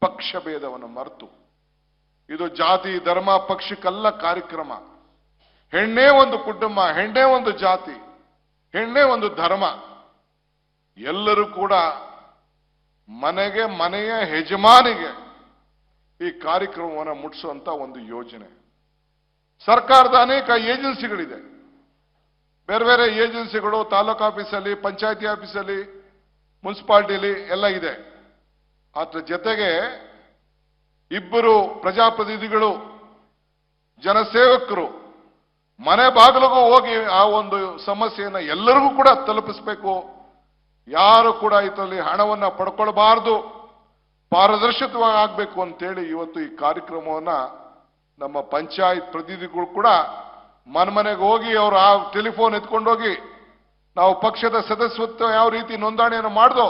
ಪಕ್ಷ ಭೇದವನ್ನು ಮರೆತು. ಇದು ಜಾತಿ, ಧರ್ಮ ಪಕ್ಷಕ್ಕಲ್ಲ ಕಾರ್ಯಕ್ರಮ. ಹೆಣ್ಣೇ ಒಂದು ಕುಟುಂಬ, ಹೆಣ್ಣೇ ಒಂದು ಜಾತಿ, ಹೆಣ್ಣೇ ಒಂದು ಧರ್ಮ. ಎಲ್ಲರೂ ಕೂಡ ಮನೆಗೆ, ಮನೆಯ ಯಜಮಾನಿಗೆ ಈ ಕಾರ್ಯಕ್ರಮವನ್ನು ಮುಟ್ಟಿಸುವಂತ ಒಂದು ಯೋಜನೆ. ಸರ್ಕಾರದ ಅನೇಕ ಏಜೆನ್ಸಿಗಳಿದೆ. ಬೇರೆ ಬೇರೆ ಏಜೆನ್ಸಿಗಳು, ತಾಲೂಕು ಆಫೀಸಲ್ಲಿ, ಪಂಚಾಯತಿ ಆಫೀಸಲ್ಲಿ, ಮುನ್ಸಿಪಾಲ್ಟಿಲಿ ಎಲ್ಲ ಇದೆ. ಅದ್ರ ಜೊತೆಗೆ ಇಬ್ಬರು ಪ್ರಜಾಪ್ರತಿನಿಧಿಗಳು, ಜನಸೇವಕರು, ಮನೆ ಬಾಗಿಲಿಗೂ ಹೋಗಿ ಆ ಒಂದು ಸಮಸ್ಯೆಯನ್ನು ಎಲ್ಲರಿಗೂ ಕೂಡ ತಲುಪಿಸಬೇಕು. ಯಾರು ಕೂಡ ಇದರಲ್ಲಿ ಹಣವನ್ನು ಪಡ್ಕೊಳ್ಬಾರ್ದು, ಪಾರದರ್ಶಕವಾಗಿ ಆಗಬೇಕು ಅಂತೇಳಿ ಇವತ್ತು ಈ ಕಾರ್ಯಕ್ರಮವನ್ನು ನಮ್ಮ ಪಂಚಾಯತ್ ಪ್ರತಿನಿಧಿಗಳು ಕೂಡ ಮನೆ ಮನೆಗೆ ಹೋಗಿ ಅವರು ಆ ಟೆಲಿಫೋನ್ ಎತ್ಕೊಂಡೋಗಿ ನಾವು ಪಕ್ಷದ ಸದಸ್ಯತ್ವ ಯಾವ ರೀತಿ ನೋಂದಣಿಯನ್ನು ಮಾಡ್ದೋ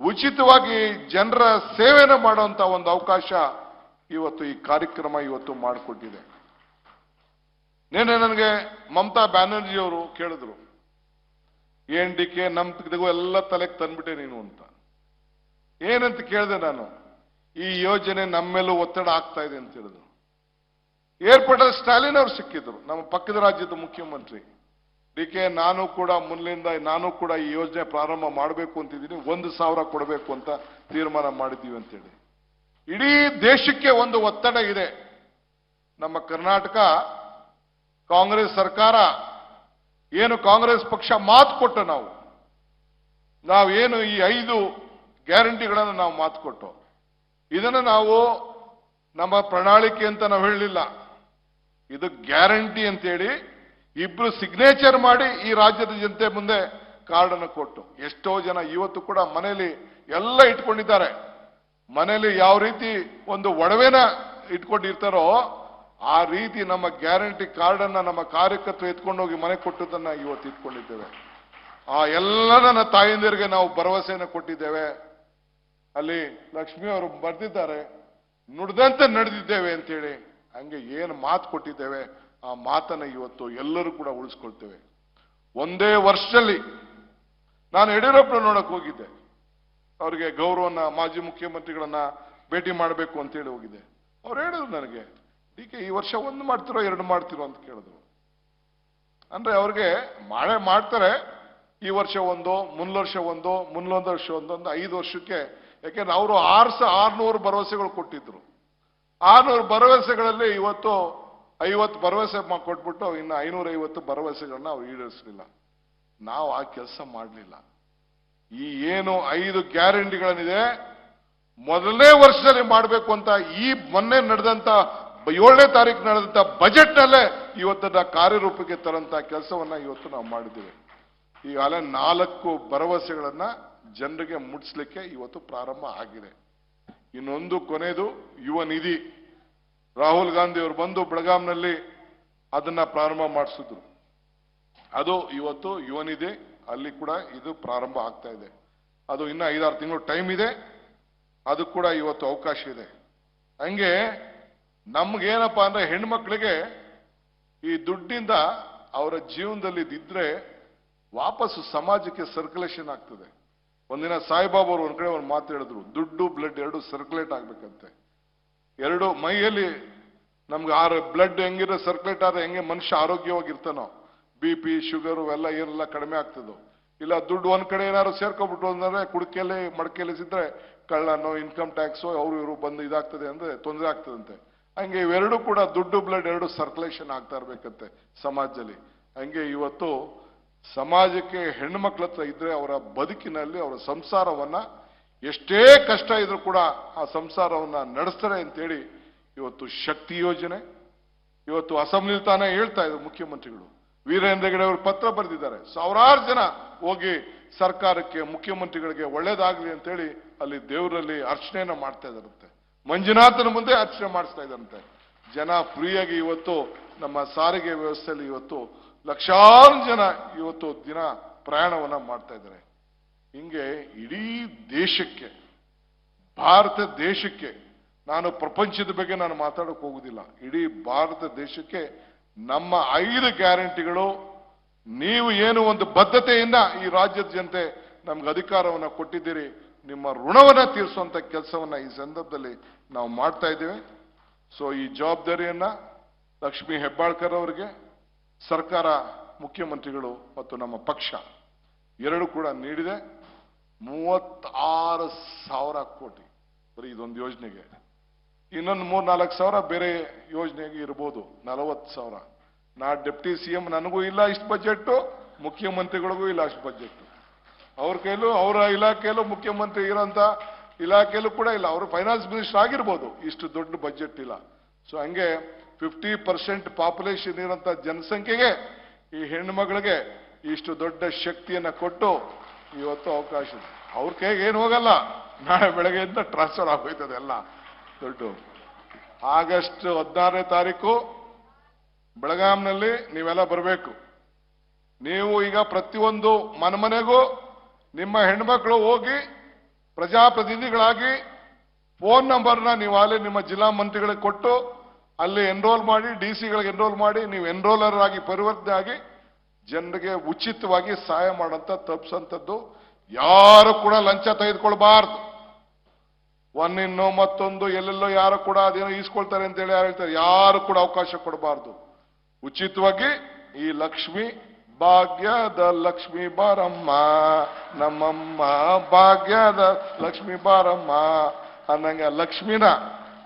ಉಚಿತವಾಗಿ ಜನರ ಸೇವೆಯನ್ನು ಮಾಡುವಂತ ಒಂದು ಅವಕಾಶ ಇವತ್ತು ಈ ಕಾರ್ಯಕ್ರಮ ಇವತ್ತು ಮಾಡಿಕೊಟ್ಟಿದೆ. ನಿನ್ನೆ ನನಗೆ ಮಮತಾ ಬ್ಯಾನರ್ಜಿ ಅವರು ಕೇಳಿದ್ರು ಏನ್ ಡಿ ಕೆ ನಮ್ ಎಲ್ಲ ತಲೆಗೆ ತಂದ್ಬಿಟ್ಟೆ ನೀನು ಅಂತ. ಏನಂತ ಕೇಳಿದೆ ನಾನು, ಈ ಯೋಜನೆ ನಮ್ಮೆಲ್ಲೂ ಒತ್ತಡ ಆಗ್ತಾ ಇದೆ ಅಂತ ಹೇಳಿದ್ರು. ಏರ್ಪೋರ್ಟ್ ಸ್ಟಾಲಿನ್ ಅವರು ಸಿಕ್ಕಿದ್ರು, ನಮ್ಮ ಪಕ್ಕದ ರಾಜ್ಯದ ಮುಖ್ಯಮಂತ್ರಿ. ಡಿ ಕೆ ನಾನು ಕೂಡ ಮುನ್ನಿಂದ ನಾನು ಕೂಡ ಈ ಯೋಜನೆ ಪ್ರಾರಂಭ ಮಾಡಬೇಕು ಅಂತಿದ್ದೀನಿ, ಒಂದು ಸಾವಿರ ಕೊಡಬೇಕು ಅಂತ ತೀರ್ಮಾನ ಮಾಡಿದ್ದೀವಿ ಅಂತೇಳಿ. ಇಡೀ ದೇಶಕ್ಕೆ ಒಂದು ಒತ್ತಡ ಇದೆ. ನಮ್ಮ ಕರ್ನಾಟಕ, ಕಾಂಗ್ರೆಸ್ ಸರ್ಕಾರ, ಏನು ಕಾಂಗ್ರೆಸ್ ಪಕ್ಷ ಮಾತು ಕೊಟ್ಟು ನಾವು, ನಾವೇನು ಈ ಐದು ಗ್ಯಾರಂಟಿಗಳನ್ನು ನಾವು ಮಾತು ಕೊಟ್ಟು, ಇದನ್ನು ನಾವು ನಮ್ಮ ಪ್ರಣಾಳಿಕೆ ಅಂತ ನಾವು ಹೇಳಲಿಲ್ಲ. ಇದು ಗ್ಯಾರಂಟಿ ಅಂತೇಳಿ ಇಬ್ರು ಸಿಗ್ನೇಚರ್ ಮಾಡಿ ಈ ರಾಜ್ಯದ ಜನತೆ ಮುಂದೆ ಕಾರ್ಡ್ ಅನ್ನು ಕೊಟ್ಟು. ಎಷ್ಟೋ ಜನ ಇವತ್ತು ಕೂಡ ಮನೆಯಲ್ಲಿ ಎಲ್ಲ ಇಟ್ಕೊಂಡಿದ್ದಾರೆ. ಮನೆಯಲ್ಲಿ ಯಾವ ರೀತಿ ಒಂದು ಒಡವೆನ ಇಟ್ಕೊಂಡಿರ್ತಾರೋ ಆ ರೀತಿ ನಮ್ಮ ಗ್ಯಾರಂಟಿ ಕಾರ್ಡ್ ಅನ್ನ ನಮ್ಮ ಕಾರ್ಯಕರ್ತರು ಎತ್ಕೊಂಡೋಗಿ ಮನೆ ಕೊಟ್ಟದನ್ನ ಇವತ್ತು ಇಟ್ಕೊಂಡಿದ್ದೇವೆ. ಆ ಎಲ್ಲ ನನ್ನ ತಾಯಂದಿರಿಗೆ ನಾವು ಭರವಸೆಯನ್ನು ಕೊಟ್ಟಿದ್ದೇವೆ. ಅಲ್ಲಿ ಲಕ್ಷ್ಮಿ ಅವರು ಬರೆದಿದ್ದಾರೆ. ನುಡ್ದಂತೆ ನಡೆದಿದ್ದೇವೆ ಅಂತೇಳಿ ಹಂಗೆ ಏನು ಮಾತು ಕೊಟ್ಟಿದ್ದೇವೆ. ಆ ಮಾತನ್ನು ಇವತ್ತು ಎಲ್ಲರೂ ಕೂಡ ಉಳಿಸ್ಕೊಳ್ತೇವೆ. ಒಂದೇ ವರ್ಷದಲ್ಲಿ ನಾನು ಯಡಿಯೂರಪ್ಪನ ನೋಡಕ್ಕೆ ಹೋಗಿದ್ದೆ. ಅವರಿಗೆ ಗೌರವನ ಮಾಜಿ ಮುಖ್ಯಮಂತ್ರಿಗಳನ್ನ ಭೇಟಿ ಮಾಡಬೇಕು ಅಂತೇಳಿ ಹೋಗಿದ್ದೆ. ಅವ್ರು ಹೇಳಿದ್ರು ನನಗೆ, ಡಿ ಈ ವರ್ಷ ಒಂದು ಮಾಡ್ತಿರೋ, ಎರಡು ಮಾಡ್ತಿರೋ ಅಂತ ಕೇಳಿದ್ರು. ಅಂದ್ರೆ ಅವ್ರಿಗೆ ಮಾಡೇ ಮಾಡ್ತಾರೆ, ಈ ವರ್ಷ ಒಂದು ವರ್ಷ ಒಂದು ಮುನ್ನೊಂದು ವರ್ಷ ಒಂದು ಒಂದು ಐದು ವರ್ಷಕ್ಕೆ. ಯಾಕೆಂದ್ರೆ ಅವರು ಆರ್ಸ ಆರ್ನೂರು ಭರವಸೆಗಳು ಕೊಟ್ಟಿದ್ರು. ಆರ್ನೂರು ಭರವಸೆಗಳಲ್ಲಿ ಇವತ್ತು ಐವತ್ತು ಭರವಸೆ ಕೊಟ್ಬಿಟ್ಟು ಇನ್ನು ಐನೂರೈವತ್ತು ಭರವಸೆಗಳನ್ನ ಅವ್ರು ಈಡೇರಿಸಲಿಲ್ಲ. ನಾವು ಆ ಕೆಲಸ ಮಾಡಲಿಲ್ಲ. ಈ ಏನು ಐದು ಗ್ಯಾರಂಟಿಗಳನ್ನಿದೆ, ಮೊದಲನೇ ವರ್ಷದಲ್ಲಿ ಮಾಡಬೇಕು ಅಂತ ಈ ಮೊನ್ನೆ ನಡೆದಂತ ಏಳನೇ ತಾರೀಕು ನಡೆದಂತ ಬಜೆಟ್ನಲ್ಲೇ ಇವತ್ತನ್ನ ಕಾರ್ಯರೂಪಕ್ಕೆ ತರಂತ ಕೆಲಸವನ್ನ ಇವತ್ತು ನಾವು ಮಾಡಿದ್ದೇವೆ. ಈಗಾಗಲೇ ನಾಲ್ಕು ಭರವಸೆಗಳನ್ನ ಜನರಿಗೆ ಮುಟ್ಸ್ಲಿಕ್ಕೆ ಇವತ್ತು ಪ್ರಾರಂಭ ಆಗಿದೆ. ಇನ್ನೊಂದು ಕೊನೆಯದು ಯುವ ನಿಧಿ. ರಾಹುಲ್ ಗಾಂಧಿ ಅವರು ಬಂದು ಬೆಳಗಾಂನಲ್ಲಿ ಅದನ್ನ ಪ್ರಾರಂಭ ಮಾಡಿಸಿದ್ರು. ಅದು ಇವತ್ತು ಯುವನಿದೆ ಅಲ್ಲಿ ಕೂಡ ಇದು ಪ್ರಾರಂಭ ಆಗ್ತಾ ಇದೆ. ಅದು ಇನ್ನ ಐದಾರು ತಿಂಗಳು ಟೈಮ್ ಇದೆ. ಅದು ಕೂಡ ಇವತ್ತು ಅವಕಾಶ ಇದೆ. ಹಂಗೆ ನಮ್ಗೇನಪ್ಪ ಅಂದ್ರೆ ಹೆಣ್ಮಕ್ಳಿಗೆ ಈ ದುಡ್ಡಿಂದ ಅವರ ಜೀವನದಲ್ಲಿ ಇದ್ರೆ ವಾಪಸ್ಸು ಸಮಾಜಕ್ಕೆ ಸರ್ಕ್ಯುಲೇಷನ್ ಆಗ್ತದೆ. ಒಂದಿನ ಸಾಯಿಬಾಬಾ ಅವರು ಒಂದ್ ಕಡೆ ಒಂದು ಮಾತು ಹೇಳಿದ್ರು, ದುಡ್ಡು ಬ್ಲಡ್ ಎರಡು ಸರ್ಕ್ಯುಲೇಟ್ ಆಗ್ಬೇಕಂತೆ. ಎರಡು ಮೈಯಲ್ಲಿ ನಮ್ಗೆ ಆರ ಬ್ಲಡ್ ಹೆಂಗಿರೋ ಸರ್ಕ್ಯುಲೇಟ್ ಆದ್ರೆ ಹೆಂಗೆ ಮನುಷ್ಯ ಆರೋಗ್ಯವಾಗಿರ್ತಾನೋ ಬಿ ಪಿ ಶುಗರು ಎಲ್ಲ ಏನೆಲ್ಲ ಕಡಿಮೆ ಆಗ್ತದೋ. ಇಲ್ಲ ದುಡ್ಡು ಒಂದ್ ಕಡೆ ಏನಾದ್ರು ಸೇರ್ಕೊಬಿಟ್ಟು ಅಂದ್ರೆ ಕುಡಿಕೆಯಲ್ಲಿ, ಮಡಕೆಯಲ್ಲಿ ಕಳ್ಳನೋ ಇನ್ಕಮ್ ಟ್ಯಾಕ್ಸ್ ಅವ್ರು ಇವರು ಬಂದು ಇದಾಗ್ತದೆ ಅಂದ್ರೆ ತೊಂದರೆ ಆಗ್ತದಂತೆ. ಹಂಗೆ ಇವೆರಡು ಕೂಡ ದುಡ್ಡು ಬ್ಲಡ್ ಎರಡು ಸರ್ಕ್ಯುಲೇಷನ್ ಆಗ್ತಾ ಇರ್ಬೇಕಂತೆ ಸಮಾಜದಲ್ಲಿ. ಹಂಗೆ ಇವತ್ತು ಸಮಾಜಕ್ಕೆ ಹೆಣ್ಣು ಮಕ್ಳ ಹತ್ರ ಇದ್ರೆ ಅವರ ಬದುಕಿನಲ್ಲಿ ಅವರ ಸಂಸಾರವನ್ನ ಎಷ್ಟೇ ಕಷ್ಟ ಇದ್ರೂ ಕೂಡ ಆ ಸಂಸಾರವನ್ನ ನಡೆಸ್ತಾರೆ ಅಂತೇಳಿ ಇವತ್ತು ಶಕ್ತಿ ಯೋಜನೆ, ಇವತ್ತು ಅಸೆಂಬ್ಲಿ ತಾನೇ ಹೇಳ್ತಾ ಇದ್ರು ಮುಖ್ಯಮಂತ್ರಿಗಳು. ವೀರೇಂದ್ರ ಹೆಗಡೆ ಅವರು ಪತ್ರ ಬರೆದಿದ್ದಾರೆ. ಸಾವಿರಾರು ಜನ ಹೋಗಿ ಸರ್ಕಾರಕ್ಕೆ, ಮುಖ್ಯಮಂತ್ರಿಗಳಿಗೆ ಒಳ್ಳೇದಾಗ್ಲಿ ಅಂತೇಳಿ ಅಲ್ಲಿ ದೇವರಲ್ಲಿ ಅರ್ಚನೆಯನ್ನ ಮಾಡ್ತಾ ಇದ್ದಾರಂತೆ. ಮಂಜುನಾಥನ ಮುಂದೆ ಅರ್ಚನೆ ಮಾಡಿಸ್ತಾ ಇದ್ದಾರಂತೆ. ಜನ ಫ್ರೀಯಾಗಿ ಇವತ್ತು ನಮ್ಮ ಸಾರಿಗೆ ವ್ಯವಸ್ಥೆಯಲ್ಲಿ ಇವತ್ತು ಲಕ್ಷಾರು ಜನ ಇವತ್ತು ದಿನ ಪ್ರಯಾಣವನ್ನ ಮಾಡ್ತಾ ಇದ್ದಾರೆ. ಹಿಂಗೆ ಇಡೀ ದೇಶಕ್ಕೆ, ಭಾರತ ದೇಶಕ್ಕೆ, ನಾನು ಪ್ರಪಂಚದ ಬಗ್ಗೆ ನಾನು ಮಾತಾಡೋಕೆ ಹೋಗುದಿಲ್ಲ. ಇಡೀ ಭಾರತ ದೇಶಕ್ಕೆ ನಮ್ಮ ಐದು ಗ್ಯಾರಂಟಿಗಳು, ನೀವು ಏನು ಒಂದು ಬದ್ಧತೆಯಿಂದ ಈ ರಾಜ್ಯದ ಜನತೆ ನಮ್ಗೆ ಅಧಿಕಾರವನ್ನ ಕೊಟ್ಟಿದ್ದೀರಿ, ನಿಮ್ಮ ಋಣವನ್ನ ತೀರಿಸುವಂತ ಕೆಲಸವನ್ನ ಈ ಸಂದರ್ಭದಲ್ಲಿ ನಾವು ಮಾಡ್ತಾ ಇದ್ದೇವೆ. ಸೊ ಈ ಜವಾಬ್ದಾರಿಯನ್ನ ಲಕ್ಷ್ಮೀ ಹೆಬ್ಬಾಳ್ಕರ್ ಅವರಿಗೆ, ಸರ್ಕಾರ ಮುಖ್ಯಮಂತ್ರಿಗಳು ಮತ್ತು ನಮ್ಮ ಪಕ್ಷ ಎರಡು ಕೂಡ ನೀಡಿದೆ. ಮೂವತ್ತಾರು ಸಾವಿರ ಕೋಟಿ. ಬರೀ ಇದೊಂದು ಯೋಜನೆಗೆ. ಇನ್ನೊಂದು ಮೂರ್ ನಾಲ್ಕು ಸಾವಿರ ಬೇರೆ ಯೋಜನೆಗೆ ಇರ್ಬೋದು. ನಲವತ್ತು ಸಾವಿರ. ನಾ ಡೆಪ್ಟಿ ಸಿ ಎಂ ನನಗೂ ಇಲ್ಲ ಇಷ್ಟು ಬಜೆಟ್ ಮುಖ್ಯಮಂತ್ರಿಗಳಿಗೂ ಇಲ್ಲ ಅಷ್ಟು ಬಜೆಟ್ ಅವ್ರ ಕೈಲೂ, ಅವರ ಇಲಾಖೆಯಲ್ಲೂ ಮುಖ್ಯಮಂತ್ರಿ ಇರೋಂಥ ಇಲಾಖೆಯಲ್ಲೂ ಕೂಡ ಇಲ್ಲ. ಅವರು ಫೈನಾನ್ಸ್ ಮಿನಿಸ್ಟರ್ ಆಗಿರ್ಬೋದು. ಇಷ್ಟು ದೊಡ್ಡ ಬಜೆಟ್ ಇಲ್ಲ. ಸೊ ಹಂಗೆ ಫಿಫ್ಟಿ ಪರ್ಸೆಂಟ್ ಪಾಪ್ಯುಲೇಷನ್ ಇರೋಂಥ ಜನಸಂಖ್ಯೆಗೆ ಈ ಹೆಣ್ಮಗಳಿಗೆ ಇಷ್ಟು ದೊಡ್ಡ ಶಕ್ತಿಯನ್ನ ಕೊಟ್ಟು ಇವತ್ತು ಅವಕಾಶ ಅವ್ರ ಕೈಗೆ ಏನು ಹೋಗಲ್ಲ. ನಾಳೆ ಬೆಳಗ್ಗೆಯಿಂದ ಟ್ರಾನ್ಸ್ಫರ್ ಆಗೋಯ್ತದೆ ಎಲ್ಲ. ದುಡ್ಡು. ಆಗಸ್ಟ್ ಹದಿನಾರನೇ ತಾರೀಕು ಬೆಳಗಾಂನಲ್ಲಿ ನೀವೆಲ್ಲ ಬರಬೇಕು. ನೀವು ಈಗ ಪ್ರತಿಯೊಂದು ಮನೆಮನೆಗೂ ನಿಮ್ಮ ಹೆಣ್ಮಕ್ಳು ಹೋಗಿ ಪ್ರಜಾಪ್ರತಿನಿಧಿಗಳಾಗಿ ಫೋನ್ ನಂಬರ್ನ ನೀವು ಅಲ್ಲಿ ನಿಮ್ಮ ಜಿಲ್ಲಾ ಮಂತ್ರಿಗಳಿಗೆ ಕೊಟ್ಟು ಅಲ್ಲಿ ಎನ್ರೋಲ್ ಮಾಡಿ ಡಿ ಸಿಗಳಿಗೆ ಎನ್ರೋಲ್ ಮಾಡಿ, ನೀವು ಎನ್ರೋಲರ್ ಆಗಿ ಪರಿವರ್ತನೆ ಆಗಿ ಜನರಿಗೆ ಉಚಿತವಾಗಿ ಸಹಾಯ ಮಾಡಂತ ತಪ್ಪಿಸಂತದ್ದು ಯಾರು ಕೂಡ ಲಂಚ ತೆಗೆದುಕೊಳ್ಬಾರ್ದು. ಒನ್ನಿನ್ನು ಮತ್ತೊಂದು, ಎಲ್ಲೆಲ್ಲೋ ಯಾರು ಕೂಡ ಅದೇನೋ ಈಸ್ಕೊಳ್ತಾರೆ ಅಂತ ಹೇಳಿ ಯಾರು ಹೇಳ್ತಾರೆ, ಯಾರು ಕೂಡ ಅವಕಾಶ ಕೊಡಬಾರ್ದು. ಉಚಿತವಾಗಿ ಈ ಲಕ್ಷ್ಮಿ ಭಾಗ್ಯದ ಲಕ್ಷ್ಮಿ ಬಾರಮ್ಮ, ನಮ್ಮಮ್ಮ ಭಾಗ್ಯದ ಲಕ್ಷ್ಮಿ ಬಾರಮ್ಮ, ಅನ್ನಂಗೆ ಲಕ್ಷ್ಮಿನ,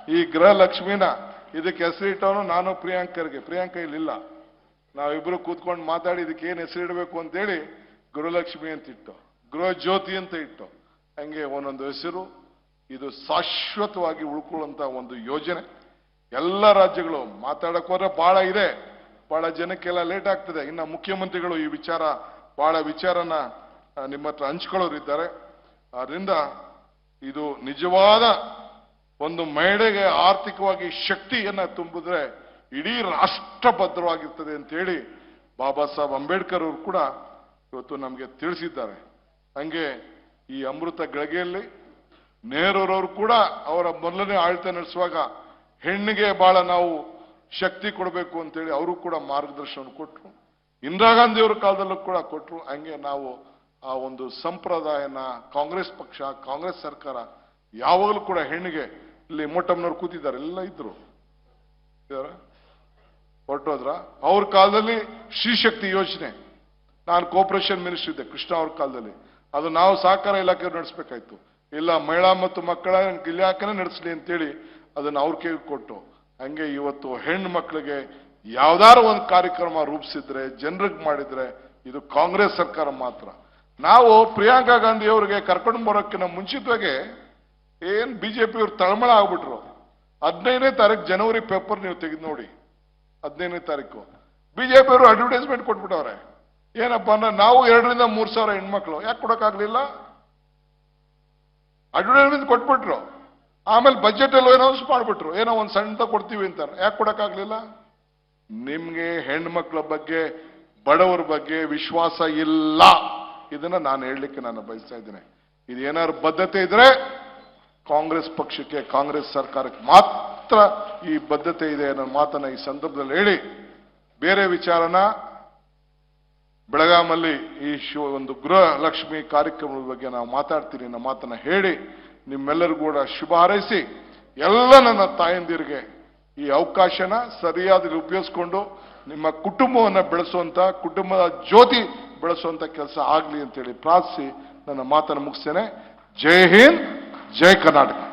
ಈ ಗೃಹ ಲಕ್ಷ್ಮಿನ, ಇದಕ್ಕೆ ಹೆಸರಿಟ್ಟವನು ನಾನು ಪ್ರಿಯಾಂಕರಿಗೆ. ಪ್ರಿಯಾಂಕ ಇಲ್ಲಿಲ್ಲ. ನಾವಿಬ್ರು ಕೂತ್ಕೊಂಡು ಮಾತಾಡಿ ಇದಕ್ಕೆ ಏನು ಹೆಸರಿಡಬೇಕು ಅಂತೇಳಿ ಗೃಹಲಕ್ಷ್ಮಿ ಅಂತ ಇಟ್ಟು ಗೃಹ ಜ್ಯೋತಿ ಅಂತ ಇಟ್ಟು, ಹಂಗೆ ಒಂದೊಂದು ಹೆಸರು, ಇದು ಶಾಶ್ವತವಾಗಿ ಉಳ್ಕೊಳ್ಳುವಂತ ಒಂದು ಯೋಜನೆ. ಎಲ್ಲ ರಾಜ್ಯಗಳು ಮಾತಾಡಕ್ ಹೋದ್ರೆ ಬಹಳ ಇದೆ ಬಹಳ ಜನಕ್ಕೆಲ್ಲ ಲೇಟ್ ಆಗ್ತದೆ. ಇನ್ನ ಮುಖ್ಯಮಂತ್ರಿಗಳು ಈ ವಿಚಾರ ಬಹಳ ವಿಚಾರನ ನಿಮ್ಮ ಹತ್ರ ಹಂಚ್ಕೊಳ್ಳೋರಿದ್ದಾರೆ ಆದ್ರಿಂದ ಇದು ನಿಜವಾದ ಒಂದು ಮಹಿಳೆಗೆ ಆರ್ಥಿಕವಾಗಿ ಶಕ್ತಿಯನ್ನ ತುಂಬಿದ್ರೆ ಇಡೀ ರಾಷ್ಟ್ರ ಭದ್ರವಾಗಿರ್ತದೆ ಅಂತ ಹೇಳಿ ಬಾಬಾ ಸಾಹೇಬ್ ಅಂಬೇಡ್ಕರ್ ಅವರು ಕೂಡ ಇವತ್ತು ನಮಗೆ ತಿಳಿಸಿದ್ದಾರೆ. ಹಂಗೆ ಈ ಅಮೃತ ಗಳಿಗೆಯಲ್ಲಿ ನೆಹರೂರವರು ಕೂಡ ಅವರ ಮೊದಲನೇ ಆಡಳಿತ ನಡೆಸುವಾಗ ಹೆಣ್ಣಿಗೆ ಬಹಳ ನಾವು ಶಕ್ತಿ ಕೊಡಬೇಕು ಅಂತೇಳಿ ಅವರು ಕೂಡ ಮಾರ್ಗದರ್ಶನ ಕೊಟ್ಟರು ಇಂದಿರಾ ಗಾಂಧಿ ಅವರ ಕಾಲದಲ್ಲೂ ಕೂಡ ಕೊಟ್ಟರು ಹಂಗೆ ನಾವು ಆ ಒಂದು ಸಂಪ್ರದಾಯನ ಕಾಂಗ್ರೆಸ್ ಪಕ್ಷ, ಕಾಂಗ್ರೆಸ್ ಸರ್ಕಾರ ಯಾವಾಗಲೂ ಕೂಡ ಹೆಣ್ಣಿಗೆ ಇಲ್ಲಿ ಮೋಟಮ್ನವ್ರು ಕೂತಿದ್ದಾರೆ. ಎಲ್ಲ ಇದಾರಾ? ಹೊರಟೋದ್ರ? ಅವ್ರ ಕಾಲದಲ್ಲಿ ಶ್ರೀಶಕ್ತಿ ಯೋಜನೆ ನಾನು ಕೋಪರೇಷನ್ ಮಿನಿಸ್ಟರ್ ಇದ್ದೆ, ಕೃಷ್ಣ ಅವ್ರ ಕಾಲದಲ್ಲಿ. ಅದು ನಾವು ಸಹಕಾರ ಇಲಾಖೆ ನಡೆಸ್ಬೇಕಾಯ್ತು. ಇಲ್ಲ, ಮಹಿಳಾ ಮತ್ತು ಮಕ್ಕಳ ಇಲಾಖೆನೇ ನಡೆಸಲಿ ಅಂತೇಳಿ ಅದನ್ನು ಅವ್ರ ಕೈಗೆ ಕೊಟ್ಟು, ಹಂಗೆ ಇವತ್ತು ಹೆಣ್ಣು ಮಕ್ಕಳಿಗೆ ಯಾವ್ದಾರು ಒಂದು ಕಾರ್ಯಕ್ರಮ ರೂಪಿಸಿದ್ರೆ, ಜನರಿಗೆ ಮಾಡಿದ್ರೆ, ಇದು ಕಾಂಗ್ರೆಸ್ ಸರ್ಕಾರ ಮಾತ್ರ. ನಾವು ಪ್ರಿಯಾಂಕಾ ಗಾಂಧಿ ಅವರಿಗೆ ಕರ್ಕೊಂಡು ಬರೋಕ್ಕಿಂತ ಮುಂಚಿತವಾಗಿ ಜೆ ಬಿಜೆಪಿ ಅವ್ರು ತಳಮಳ ಆಗ್ಬಿಟ್ರು. ಹದಿನೈದನೇ ತಾರೀಕು ಜನವರಿ ಪೇಪರ್ ನೀವು ತೆಗೆದು ನೋಡಿ. ಹದಿನೈದನೇ ತಾರೀಕು. ಬಿಜೆಪಿ ಅವರು ಅಡ್ವರ್ಟೈಸ್ಮೆಂಟ್ ಕೊಟ್ಬಿಟ್ಟವ್ರೆ. ಏನಪ್ಪ ಅಂದ್ರೆ ನಾವು ಎರಡರಿಂದ ಮೂರ್ ಸಾವಿರ ಹೆಣ್ಮಕ್ಳು. ಯಾಕೆ ಕೊಡೋಕ್ಕಾಗ್ಲಿಲ್ಲ? ಅಡ್ವರ್ಟೈಸ್ಮೆಂಟ್ ಕೊಟ್ಬಿಟ್ರು. ಆಮೇಲೆ ಬಜೆಟ್ ಅಲ್ಲಿ ಅನೌನ್ಸ್ ಮಾಡ್ಬಿಟ್ರು. ಏನೋ ಒಂದು ಸಣ್ಣ ಕೊಡ್ತೀವಿ ಅಂತಾರೆ ಯಾಕೆ ಕೊಡೋಕ್ಕಾಗ್ಲಿಲ್ಲ? ನಿಮ್ಗೆ ಹೆಣ್ಮಕ್ಳ ಬಗ್ಗೆ, ಬಡವರ ಬಗ್ಗೆ ವಿಶ್ವಾಸ ಇಲ್ಲ. ಇದನ್ನ ನಾನು ಹೇಳಲಿಕ್ಕೆ ನಾನು ಬಯಸ್ತಾ ಇದ್ದೇನೆ. ಇದೇನಾದ್ರು ಬದ್ಧತೆ ಇದ್ರೆ ಕಾಂಗ್ರೆಸ್ ಪಕ್ಷಕ್ಕೆ, ಕಾಂಗ್ರೆಸ್ ಸರ್ಕಾರಕ್ಕೆ ಮಾತ್ರ ಈ ಬದ್ಧತೆ ಇದೆ ಅನ್ನೋ ಮಾತನ್ನ ಈ ಸಂದರ್ಭದಲ್ಲಿ ಹೇಳಿ. ಬೇರೆ ವಿಚಾರನ ಬೆಳಗಾಮಲ್ಲಿ ಈ ಶೋ ಒಂದು ಗೃಹ ಲಕ್ಷ್ಮಿ ಕಾರ್ಯಕ್ರಮದ ಬಗ್ಗೆ ನಾವು ಮಾತಾಡ್ತೀನಿ ಅನ್ನೋ ಮಾತನ್ನ ಹೇಳಿ ನಿಮ್ಮೆಲ್ಲರಿಗೂ ಕೂಡ ಶುಭ ಹಾರೈಸಿ ಎಲ್ಲ ನನ್ನ ತಾಯಂದಿರಿಗೆ ಈ ಅವಕಾಶನ ಸರಿಯಾದ ಉಪಯೋಗಿಸ್ಕೊಂಡು ನಿಮ್ಮ ಕುಟುಂಬವನ್ನ ಬೆಳೆಸುವಂತ, ಕುಟುಂಬದ ಜ್ಯೋತಿ ಬೆಳೆಸುವಂತ ಕೆಲಸ ಆಗ್ಲಿ ಅಂತೇಳಿ ಪ್ರಾರ್ಥಿಸಿ ನನ್ನ ಮಾತನ್ನು ಮುಗಿಸ್ತೇನೆ. ಜೈ ಹಿಂದ್, ಜೈ ಕರ್ನಾಟಕ.